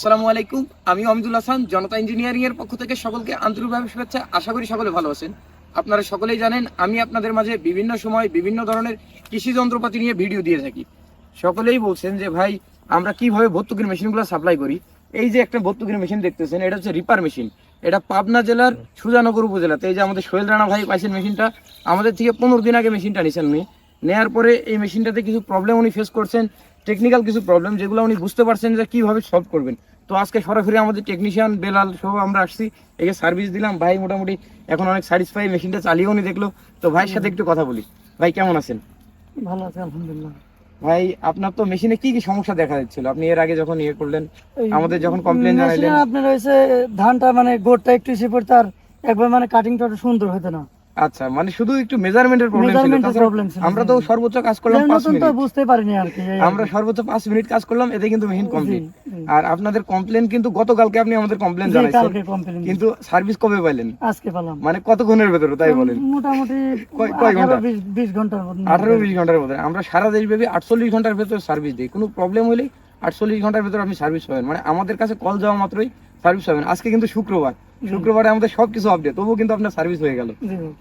আসসালামু আলাইকুম। আমি অমিদুল হাসান, জনতা ইঞ্জিনিয়ারিং এর পক্ষ থেকে সকলকে আন্তরিকভাবে শুভেচ্ছা। আশা করি সকলে ভালো আছেন। আপনারা সকলেই জানেন, আমি আপনাদের মাঝে বিভিন্ন সময় বিভিন্ন ধরনের কৃষি যন্ত্রপাতি নিয়ে ভিডিও দিয়ে থাকি। সকলেই বলছেন যে, ভাই, আমরা কীভাবে ভর্তুকির মেশিনগুলো সাপ্লাই করি? এই যে একটা ভর্তুকির মেশিন দেখতেছেন, এটা হচ্ছে রিপার মেশিন। এটা পাবনা জেলার সুজানগর উপজেলাতে। এই যে আমাদের সোহেল রানা ভাই পাইছেন মেশিনটা, আমাদের থেকে পনেরো দিন আগে মেশিনটা নিয়েছেন উনি। নেয়ার পরে এই মেশিনটাতে কিছু প্রবলেম উনি ফেস করছেন। টেকনিক্যাল কিছু প্রবলেম যেগুলো উনি বুঝতে পারছেন যে কীভাবে সলভ করবেন। তো আজকে সরাসরি আমাদের টেকনিশিয়ান বেলাল সহ আমরা আসছি একে সার্ভিস দিলাম। ভাই মোটামুটি এখন অনেক স্যাটিসফাই মেশিনটা চালিয়েও উনি দেখল। তো ভাইয়ের সাথে একটু কথা বলি। ভাই কেমন আছেন? ভালো আছে আলহামদুলিল্লাহ। ভাই আপনার তো মেশিনে কি কি সমস্যা দেখা যাচ্ছিল আপনি এর আগে যখন ইয়ে করলেন আমাদের যখন কমপ্লেন জানাইলেন। আপনার হয়েছে ধানটা মানে গোড়টা একটু এসে পড়তে আর একবার মানে কাটিং কাটিংটা সুন্দর হতো না। আচ্ছা মানে শুধু একটু মেজারমেন্টের প্রবলেম ছিল আমরা তো সর্বোচ্চ কাজ করলাম পাঁচ নতুন তো বুঝতে পারিনি আর কি আমরা সর্বোচ্চ পাঁচ মিনিট কাজ করলাম এতে কিন্তু কমপ্লিট। আর আপনাদের কমপ্লেন কিন্তু গতকালকে আপনি আমাদের কমপ্লেন জানাইছেন। কিন্তু সার্ভিস কবে পাইলেন? আজকে পেলাম মানে কতক্ষণের ভেতরে তাই বলেন? মোটামুটি কয়- ঘণ্টা? আঠারো বিশ- বিশ ঘণ্টার মতো আঠারো বিশ ঘণ্টার মধ্যে আমরা সারা দেশব্যাপী আটচল্লিশ ঘণ্টার ভেতর সার্ভিস দিই। কোনো প্রবলেম হলেই আটচল্লিশ ঘণ্টার ভেতর আপনি সার্ভিস পাবেন। মানে আমাদের কাছে কল যাওয়া মাত্রই সার্ভিস পাবেন আজকে কিন্তু শুক্রবার। শুক্রবারে আমাদের সবকিছু আপডেট তবুও কিন্তু আপনার সার্ভিস হয়ে গেল।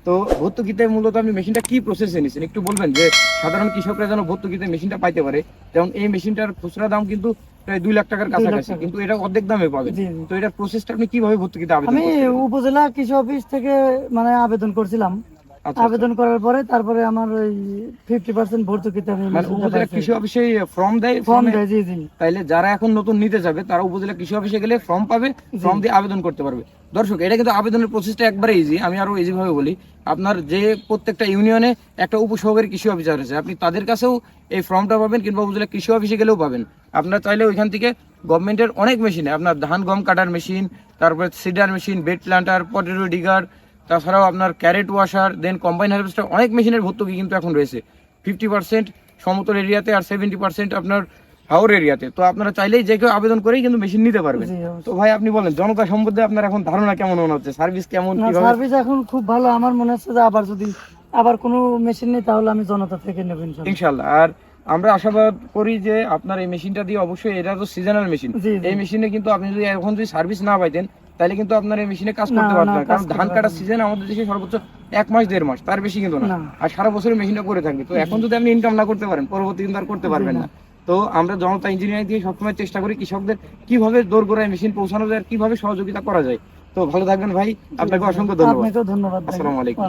তো ভর্তুকিতে মূলত আপনি মেশিনটা কি প্রসেসে নিচ্ছেন একটু বলবেন যে সাধারণ কৃষকরা যেন ভর্তুকিতে মেশিনটা পাইতে পারে। যেমন এই মেশিনটার খুচরা দাম কিন্তু প্রায় দুই লাখ টাকার কাছাকাছি কিন্তু এটা অর্ধেক দামে পাবেন। তো এটার প্রসেসটা আপনি কীভাবে ভর্তুকিতে আবেদন আমি উপজেলা কৃষি অফিস থেকে মানে আবেদন করছিলাম। আবেদন করার পরে তারপরে আমার ওই ফিফটি পার্সেন্ট ভর্তুকিতে আমি মানে উপজেলা কৃষি অফিসে ফর্ম দেয় ফর্ম দেয় জি জি। তাইলে যারা এখন নতুন নিতে যাবে তারা উপজেলা কৃষি অফিসে গেলে ফর্ম পাবে ফর্ম দিয়ে আবেদন করতে পারবে। দর্শক এটা কিন্তু আবেদনের প্রসেসটা একবারে ইজি আমি আরও ইজি ভাবে বলি। আপনার যে প্রত্যেকটা ইউনিয়নে একটা উপসহকারী কৃষি অফিসার আছে আপনি তাদের কাছেও এই ফর্মটা পাবেন কিংবা উপজেলা কৃষি অফিসে গেলেও পাবেন। আপনার চাইলে ওইখান থেকে গভর্নমেন্টের অনেক মেশিনে আপনার ধান গম কাটার মেশিন তারপরে seeder machine bed planter potato digger তাছাড়াও আপনার carrot washer then combine harvester অনেক মেশিনের ভর্তুকি কিন্তু এখন রয়েছে। ফিফটি পার্সেন্ট সমতল এরিয়াতে আর সেভেন্টি পার্সেন্ট আপনার হাওর এরিয়াতে। তো আপনারা চাইলেই যে কেউ আবেদন করেই কিন্তু মেশিন নিতে পারবেন। তো ভাই আপনি বলেন জনতা সম্বন্ধে আপনার এখন ধারণা কেমন মনে হচ্ছে? সার্ভিস কেমন সার্ভিস এখন খুব ভালো। আমার মনে হচ্ছে যে আবার যদি আবার কোনো মেশিন নেই তাহলে আমি জনতা থেকে নেব ইনশাল্লাহ। আর আমরা আশাবাদ করি যে আপনার এই মেশিনটা দিয়ে অবশ্যই এটা তো সিজনাল মেশিন। এই মেশিনে কিন্তু আপনি যদি এখন যদি সার্ভিস না পাইতেন তাহলে কিন্তু আপনার এই মেশিনে কাজ করতে পারবেন কারণ ধান কাটার সিজন আমাদের দেশে সর্বোচ্চ এক মাস দেড় মাস তার বেশি কিন্তু না। আর সারা বছরের মেশিনে করে থাকবে। তো এখন যদি আপনি ইনকাম না করতে পারেন পরবর্তী কিন্তু আর করতে পারবেন না। তো আমরা জনতা ইঞ্জিনিয়ারিং দিয়ে সবসময় চেষ্টা করি কৃষকদের কীভাবে দৌড় গোড়ায় মেশিন পৌঁছানো যায় কীভাবে সহযোগিতা করা যায়। তো ভালো থাকবেন ভাই। আপনাকে অসংখ্য ধন্যবাদ। ধন্যবাদ আসসালামু আলাইকুম।